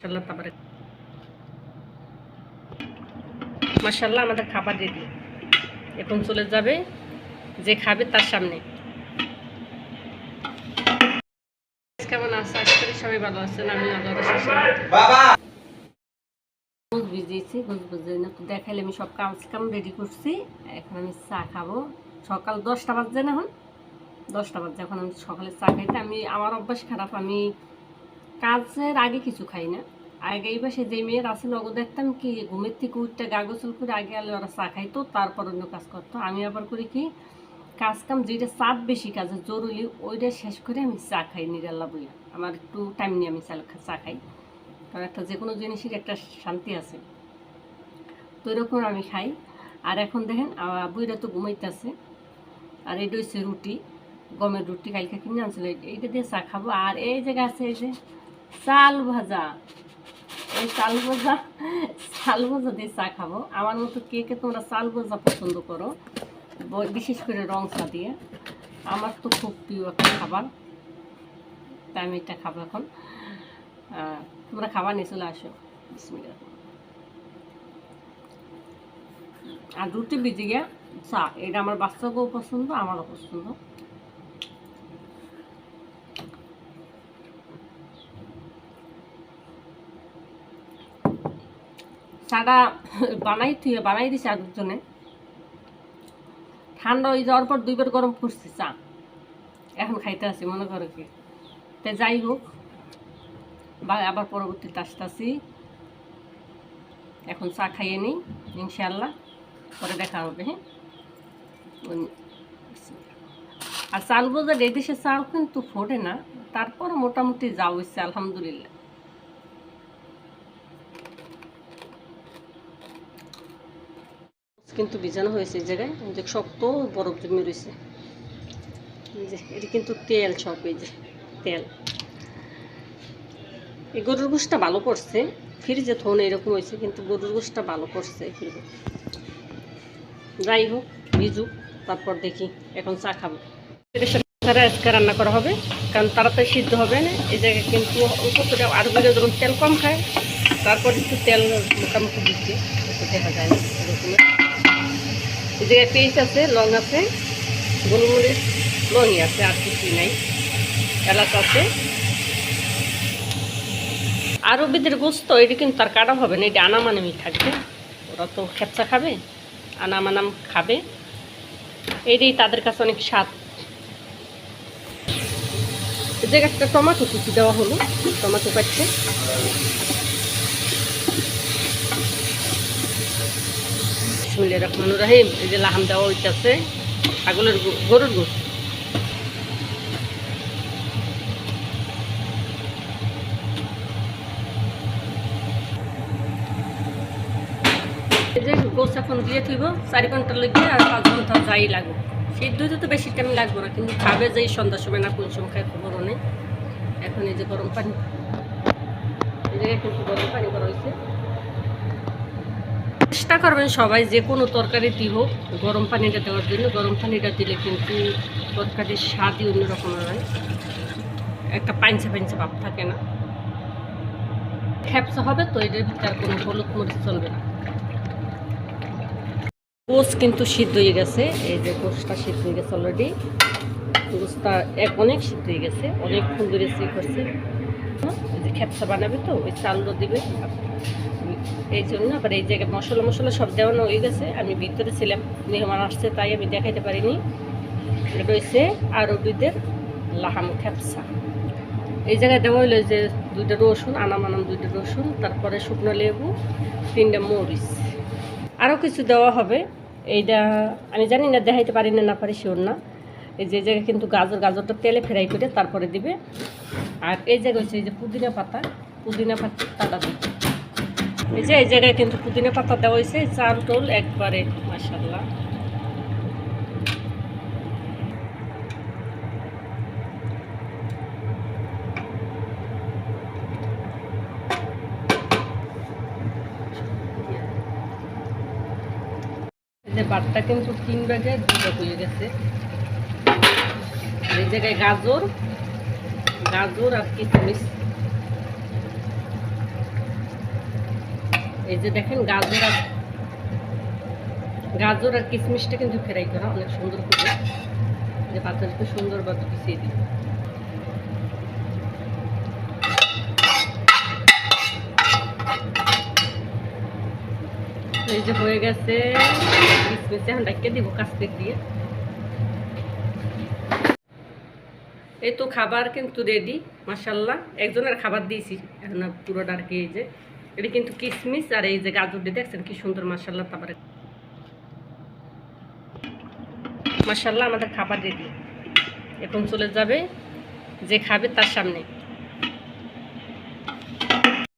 মাসাল্লাহ তারপরে মাসাল্লাহ আমাদের খাবার রেডি এখন চলে যাবে যে খাবে তার সামনে। কেমন আছে? আশা করি সবাই ভালো আছেন। আমি গোস ভিজিয়েছি গোস দেখাইলে আমি সব কাজ কাম রেডি করছি। এখন আমি চা খাব। সকাল দশটা বাজছে না এখন। দশটা বাজছে এখন আমি সকালে চা খাইতে আমি আমার অভ্যাস খারাপ আমি কাজের আগে কিছু খাই না। আগে এই পাশে যে মেয়ের আছে নগদ দেখতাম কি, ঘুমের থেকে উঠতে গা গোসল করে আগে আলো ওরা চা খাইতো, তারপর অন্য কাজ করতো। আমি আবার করি কি কাজ কাম যেটা চাপ বেশি কাজে জরুরি, ওইটা শেষ করে আমি চা খাই নিরাল্লা বইয়া। আমার একটু টাইম নিয়ে আমি চা চা খাই। কারণ একটা যে কোনো জিনিসের একটা শান্তি আছে। তো এরকম আমি খাই। আর এখন দেখেন বইটা তো ঘুমাইতেছে। আর এটা হচ্ছে রুটি, গমের রুটি কালকে কিনে আনছিল। এইটা দিয়ে চা খাব। আর এই জায়গা আছে এই যে চাল ভাজা এই চাল ভাজা চাল ভাজা দিয়ে চা খাব। আমার মতো কে কে তোমরা চাল ভাজা পছন্দ করো বিশেষ করে রং চা দিয়ে। আমার তো খুব প্রিয় একটা খাবার। তাই আমি এটা খাব এখন। তোমরা খাবার নিয়ে চলে আসো। আর রুটি ভিজে গিয়া চা, এটা আমার বাচ্চাকেও পছন্দ, আমারও পছন্দ। চাটা বানাই তুই বানাই দিছে আর দুজনে ঠান্ডা হয়ে যাওয়ার পর দুইবার গরম করছি চা। এখন খাইতে আসি, মনে করো কি। তা যাই হোক, বা আবার পরবর্তীতে আসতেছি। এখন চা খাইয়ে নিই ইনশাল্লাহ পরে দেখা হবে হ্যাঁ? আর চাল বোঝার এই দেশে চাল কিন্তু ফোটে না তারপর মোটামুটি যাও হচ্ছে আলহামদুলিল্লাহ। কিন্তু বিজানো হয়েছে এই জায়গায়। যে শক্ত বরফ জমে রয়েছে। যে, এটা কিন্তু তেল সব, এই যে তেল। এই গরুর গোষ্ঠটা ভালো পড়ছে ফ্রিজে থন এরকম হয়েছে, কিন্তু গরুর গোষ্ঠটা ভালো পড়ছে ফ্রিজে। যাই হোক, ভিজুক, তারপর দেখি, এখন চা খাব। আজকে রান্না করা হবে, কারণ তাড়াতাড়ি সিদ্ধ হবে না। এই জায়গায় কিন্তু আরও বেড়ে যখন তেল কম খায়। তারপর একটু তেল মোটামুটি দিচ্ছে, দেখা যায় না। এই জায়গায় পেঁয়াজ আছে, লং আছে, গোলমরিচ, লংই আছে, আর কিছুই নাই। এলাচ আছে। আরবিদের গোস্ত, এটা কিন্তু তার কাটা হবে না, এটা আনামানামি থাকবে। ওরা তো খেপচা খাবে, আনামানাম খাবে। এটাই তাদের কাছে অনেক স্বাদ। জায়গায় একটা টমাটো কুচি দেওয়া হলো, টমাটো কাটছে। বিসমিল্লাহির রহমানির রহিম। এই যে লাহাম দেওয়া হইতেছে, ছাগলের গরুর এই যে গোস এখন দিয়ে থইব, চারি ঘণ্টা লাগবে আর পাঁচ ঘণ্টা যাই লাগবে। সিদ্ধ হইতে তো বেশি টাইম লাগবে না, কিন্তু খাবে যে সন্ধ্যার সময় না, কোন সময় খায় খবর নেই। এখন এই যে গরম পানি। এই জায়গায় কিন্তু গরম পানি করা হয়েছে চেষ্টা করবেন সবাই যে কোনো তরকারিতে হোক, গরম পানিটা দেওয়ার জন্য। গরম পানিটা দিলে কিন্তু তরকারির স্বাদই অন্যরকম হয়। একটা পাঞ্চা পাঞ্চা ভাব থাকে না। খ্যাপসা হবে তো এটার ভিতরে কোনো হলুদ মরিচ চলবে না। গোস কিন্তু সিদ্ধ হয়ে গেছে। এই যে গোসটা সিদ্ধ হয়ে গেছে অলরেডি গোসটা এক অনেক সিদ্ধ হয়ে গেছে। অনেকক্ষণ ধরে সে করছে। যে খেপসা বানাবে তো, ওই চালও দিবে। এই জন্য, আবার এই জায়গায় মশলা মশলা সব দেওয়ানো হয়ে গেছে। আমি ভিতরে ছিলাম, মেহমান আসছে, তাই আমি দেখাইতে পারিনি। হচ্ছে আরবিদের লাহাম খেপসা। এই জায়গায় দেওয়া হইল যে দুইটা রসুন, আনাম আনাম দুইটা রসুন, তারপরে শুকনো লেবু, তিনটা মরিচ। আরও কিছু দেওয়া হবে। এইটা আমি জানি না, দেখাইতে পারি না না পারি, শিওর না। এই যে জায়গায় কিন্তু গাজর, গাজরটা তেলে ফ্রাই করে তারপরে দিবে। আর এই জায়গায় হচ্ছে এই যে পুদিনা পাতা, পুদিনা পাতাটা দিবে এই যে, এই জায়গায় কিন্তু পুদিনা পাতা দেওয়া হয়েছে, চাল, টোল একবারে মাসাল্লাহ বাটটা কিন্তু তিন ভাগে দুটো হয়ে গেছে। এই জায়গায় গাজর গাজর আর কিশমিশ। এই যে দেখেন গাজর আর গাজর আর কিশমিশটা কিন্তু ফ্রাই করা অনেক সুন্দর করে। যে পাতাটাকে সুন্দরভাবে পিছিয়ে দিই। এই যে হয়ে গেছে, কিশমিশ এখন ডাকিয়ে দিব কাস্তের দিয়ে। এই তো খাবার কিন্তু রেডি মাসাল্লাহ একজনের খাবার দিয়েছি, এখন পুরোটা আর কি এই যে এটা কিন্তু কিশমিশ আর এই যে গাজর দিয়ে দেখছেন কি সুন্দর মাসাল্লাহ তারপরে মাসাল্লাহ আমাদের খাবার রেডি এখন চলে যাবে যে খাবে তার সামনে।